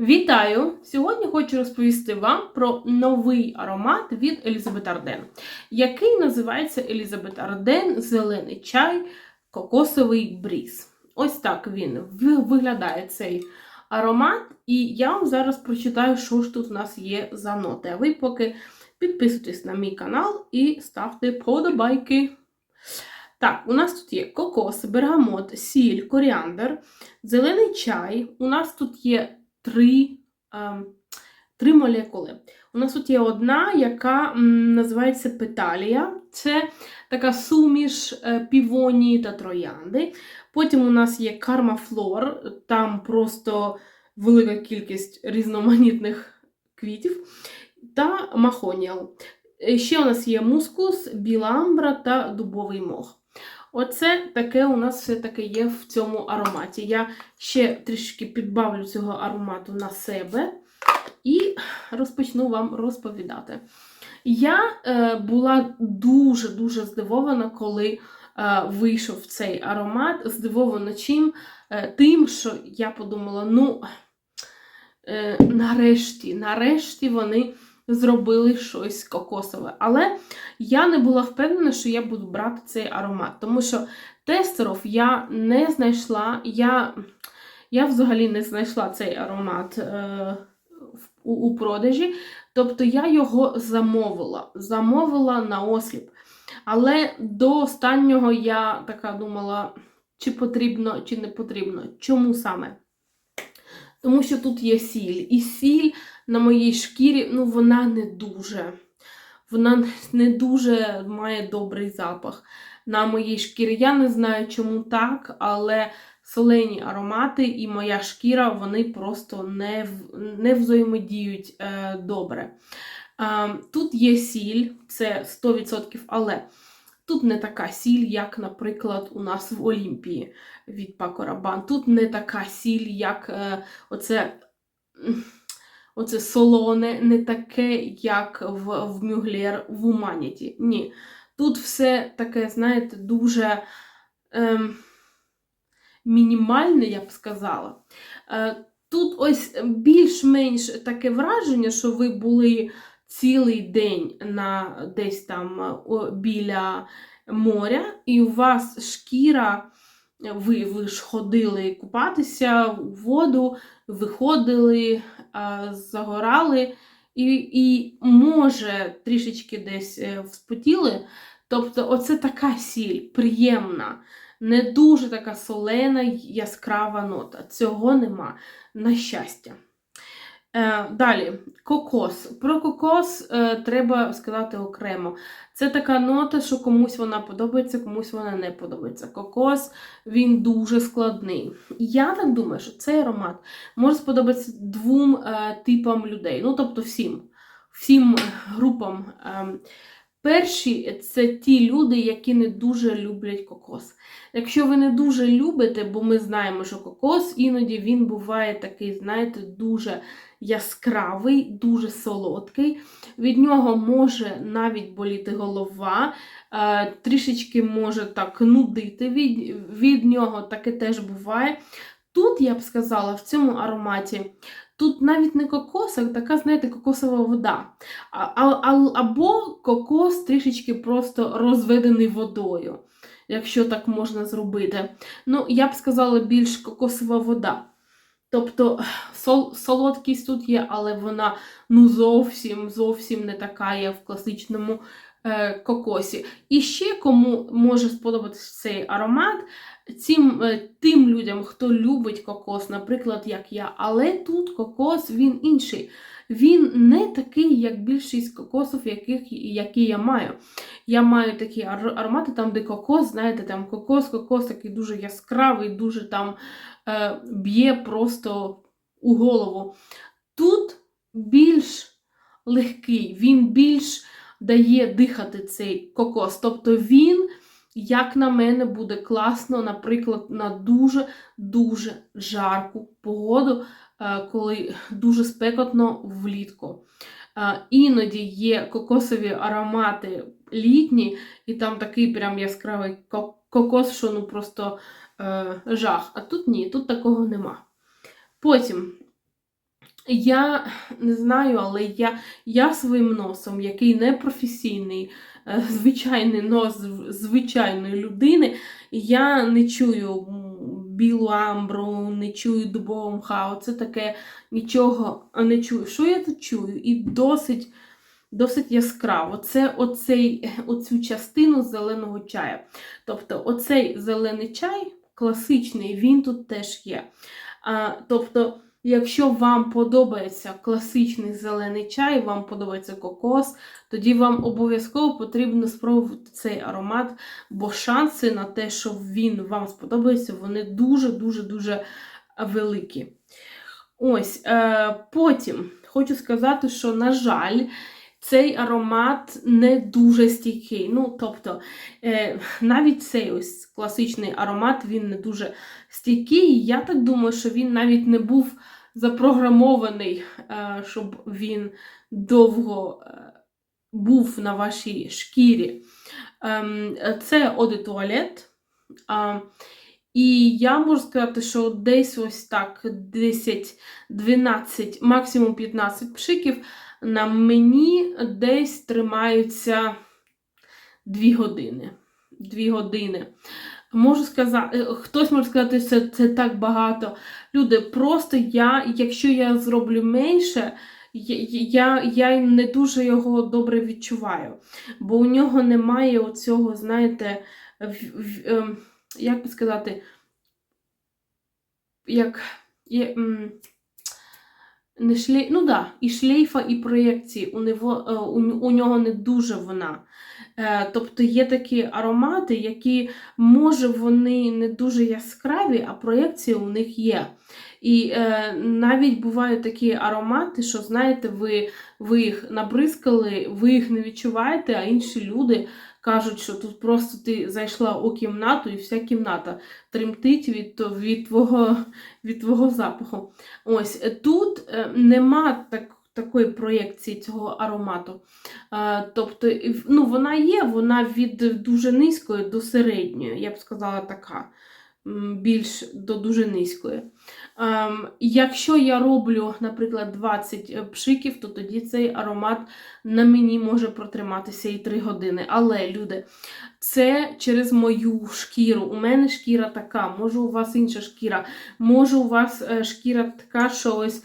Вітаю! Сьогодні хочу розповісти вам про новий аромат від Елізабет Арден, який називається Елізабет Арден Зелений чай, кокосовий бріз. Ось так він виглядає цей аромат. І я вам зараз прочитаю, що ж тут у нас є за ноти. А ви поки підписуйтесь на мій канал і ставте подобайки. Так, у нас тут є кокос, бергамот, сіль, коріандр, зелений чай. У нас тут є три, ем, три молекули. У нас тут є одна, яка називається петалія. Це така суміш е, півонії та троянди. Потім у нас є кармафлор, там просто велика кількість різноманітних квітів. Та махоніал. Е, Ще у нас є мускус, біламбра та дубовий мох. Оце таке у нас все таке є в цьому ароматі. Я ще трішки підбавлю цього аромату на себе і розпочну вам розповідати. Я е, була дуже-дуже здивована, коли е, вийшов цей аромат. Здивована чим? Е, тим, що я подумала, ну, е, нарешті, нарешті вони зробили щось кокосове. Але я не була впевнена, що я буду брати цей аромат, тому що тестерів я не знайшла. Я, я взагалі не знайшла цей аромат е, у, у продажі. Тобто я його замовила. Замовила на осліп. Але до останнього я така думала, чи потрібно, чи не потрібно. Чому саме? Тому що тут є сіль. І сіль на моїй шкірі, ну, вона не дуже. Вона не дуже має добрий запах на моїй шкірі. Я не знаю, чому так, але солені аромати і моя шкіра вони просто не, не взаємодіють е, добре. Е, тут є сіль, це 100%, але тут не така сіль, як, наприклад, у нас в Олімпії від Rabanne. Тут не така сіль, як е, оце. Оце солоне, не таке, як в, в Мюглєр в Уманіті. Ні. Тут все таке, знаєте, дуже ем, мінімальне, я б сказала. Е, тут ось більш-менш таке враження, що ви були цілий день на десь там біля моря, і у вас шкіра, ви, ви ж ходили купатися у воду, виходили, загорали і, і може трішечки десь е, вспотіли. Тобто, оце така сіль приємна, не дуже така солена, яскрава нота. Цього нема, на щастя. Е, далі, кокос. Про кокос е, треба сказати окремо. Це така нота, що комусь вона подобається, комусь вона не подобається. Кокос він дуже складний. Я так думаю, що цей аромат може сподобатися двом е, типам людей. Ну, тобто всім, всім групам. Е, перші це ті люди, які не дуже люблять кокос. Якщо ви не дуже любите, бо ми знаємо, що кокос іноді він буває такий, знаєте, дуже яскравий, дуже солодкий. Від нього може навіть боліти голова, е, трішечки може так нудити від, від нього, таке теж буває. Тут, я б сказала, в цьому ароматі, тут навіть не кокос, а така, знаєте, кокосова вода. А, а, або кокос трішечки просто розведений водою, якщо так можна зробити. Ну, я б сказала, більш кокосова вода. Тобто сол, солодкість тут є, але вона ну зовсім зовсім не така є в класичному кокосі. І ще кому може сподобатися цей аромат, цим, е, тим людям, хто любить кокос, наприклад, як я. Але тут кокос він інший. Він не такий, як більшість кокосів, яких, які я маю. Я маю такі аромати, там, де кокос, знаєте, там кокос, кокос такий дуже яскравий, дуже там е, б'є просто у голову. Тут більш легкий, він більш дає дихати цей кокос. Тобто він, як на мене, буде класно, наприклад, на дуже-дуже жарку погоду, е, коли дуже спекотно влітку. Е, Іноді є кокосові аромати літні, і там такий прям яскравий кокос, що ну просто е, жах. А тут ні, тут такого нема. Потім Я не знаю, але я, я своїм носом, який не професійний, е, звичайний нос зв- звичайної людини, я не чую білу амбру, не чую дубову мха, оце таке нічого не чую. Що я тут чую? І досить, досить яскраво. Це оцей, оцю частину зеленого чаю. Тобто, оцей зелений чай класичний, він тут теж є. А, тобто, Якщо вам подобається класичний зелений чай, вам подобається кокос, тоді вам обов'язково потрібно спробувати цей аромат, бо шанси на те, що він вам сподобається, вони дуже-дуже-дуже великі. Ось, е, потім хочу сказати, що, на жаль, цей аромат не дуже стійкий. Ну, тобто, е, навіть цей ось класичний аромат, він не дуже стійкий. Я так думаю, що він навіть не був запрограмований, е, щоб він довго е, був на вашій шкірі. Ем, Це оде туалет. А, І я можу сказати, що десь ось так 10, 12, максимум 15 пшиків на мені десь тримаються 2 години. 2 години. Можу сказати, хтось може сказати, що це, це так багато. Люди, просто я, якщо я зроблю менше, я, я, не дуже його добре відчуваю. Бо у нього немає оцього, знаєте, в, в, ем, як би сказати, як є, не шлей, ну да, і шлейфа, і проєкції у, него, е, у, нього не дуже вона. Е, Тобто є такі аромати, які, може, вони не дуже яскраві, а проєкції у них є. І е, навіть бувають такі аромати, що, знаєте, ви, ви їх набризкали, ви їх не відчуваєте, а інші люди кажуть, що тут просто ти зайшла у кімнату, і вся кімната тремтить від, від, твого, від твого запаху. Ось е, тут е, нема так, такої проєкції цього аромату. Е, Тобто, ну, вона є, вона від дуже низької до середньої, я б сказала така, більш до дуже низької. Ем, Якщо я роблю, наприклад, 20 пшиків, то тоді цей аромат на мені може протриматися і 3 години. Але, люди, це через мою шкіру. У мене шкіра така, може у вас інша шкіра, може у вас е, шкіра така, що ось е,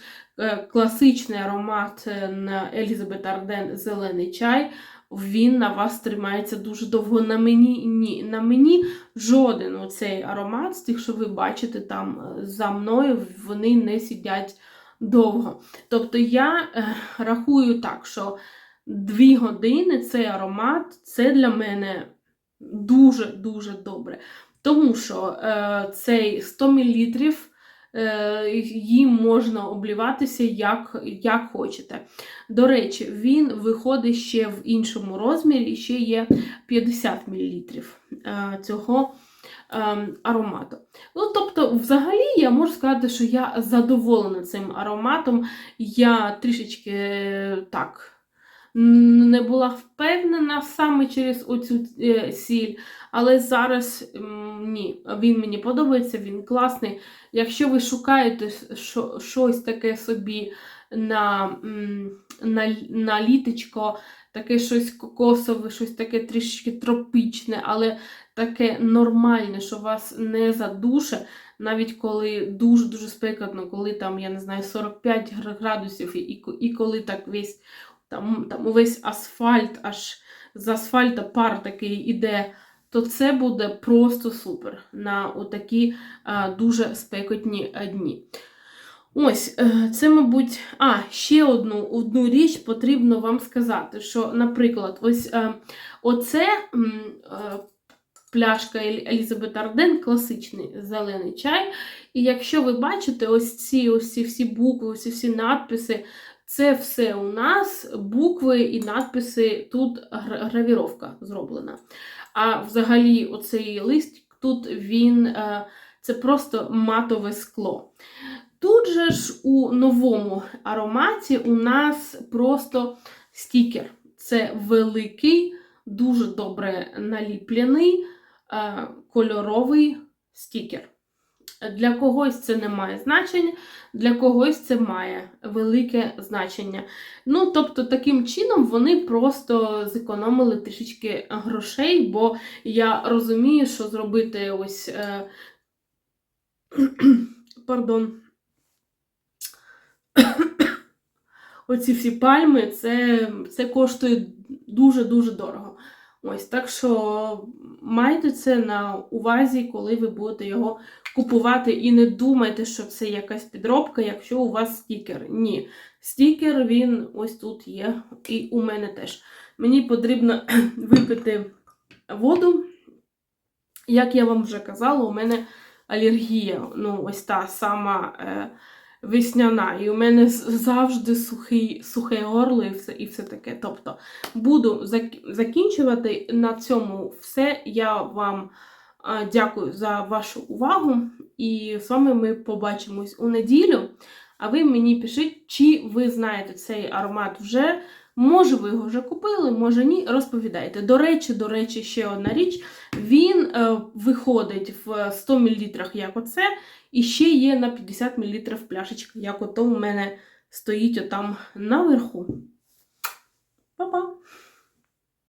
класичний аромат е, на Елізабет Арден зелений чай. Він на вас тримається дуже довго. На мені ні. На мені жоден оцей аромат з тих, що ви бачите там е, за мною, вони не сидять довго. Тобто я е, рахую так, що дві години цей аромат це для мене дуже-дуже добре. Тому що е, цей 100 мл е, їм можна обліватися як, як хочете. До речі, він виходить ще в іншому розмірі, ще є 50 мл е, цього е, аромату. Ну, тобто, взагалі, я можу сказати, що я задоволена цим ароматом. Я трішечки е, так не була впевнена саме через оцю е, сіль, але зараз ні, він мені подобається, він класний. Якщо ви шукаєте що, щось таке собі на, на, на літочко, таке щось кокосове, щось таке трішки тропічне, але таке нормальне, що вас не задуше, навіть коли дуже-дуже спекотно, коли там, я не знаю, 45 градусів, і, і коли так весь там, там увесь асфальт, аж з асфальта пар такий іде, то це буде просто супер на отакі а, дуже спекотні дні. Ось, е, це, мабуть, а, ще одну, одну річ потрібно вам сказати, що, наприклад, ось е, оце е, пляшка Елізабет Арден, класичний зелений чай. І якщо ви бачите ось ці ось ці всі букви, ось ці всі надписи, це все у нас букви і надписи, тут гравіровка зроблена. А взагалі, оцей лист тут він е, це просто матове скло. Тут же ж у новому ароматі у нас просто стікер. Це великий, дуже добре наліплений е, кольоровий стікер. Для когось це не має значення, для когось це має велике значення. Ну, тобто, таким чином вони просто зекономили трішечки грошей, бо я розумію, що зробити ось. Е... Пардон. Оці всі пальми, це, це коштує дуже-дуже дорого. Ось так що майте це на увазі, коли ви будете його купувати, і не думайте, що це якась підробка, якщо у вас стікер. Ні. Стікер він ось тут є, і у мене теж. Мені потрібно випити воду. Як я вам вже казала, у мене алергія. Ну, ось та сама е, весняна. І у мене завжди сухий, сухе горло і все, і все таке. Тобто буду закінчувати на цьому все. Я вам дякую за вашу увагу. І з вами ми побачимось у неділю. А ви мені пишіть, чи ви знаєте цей аромат вже. Може, ви його вже купили, може ні. Розповідайте. До речі, до речі, ще одна річ. Він е, виходить в 100 мл, як оце, і ще є на 50 мл пляшечка, як ото у мене стоїть отам наверху.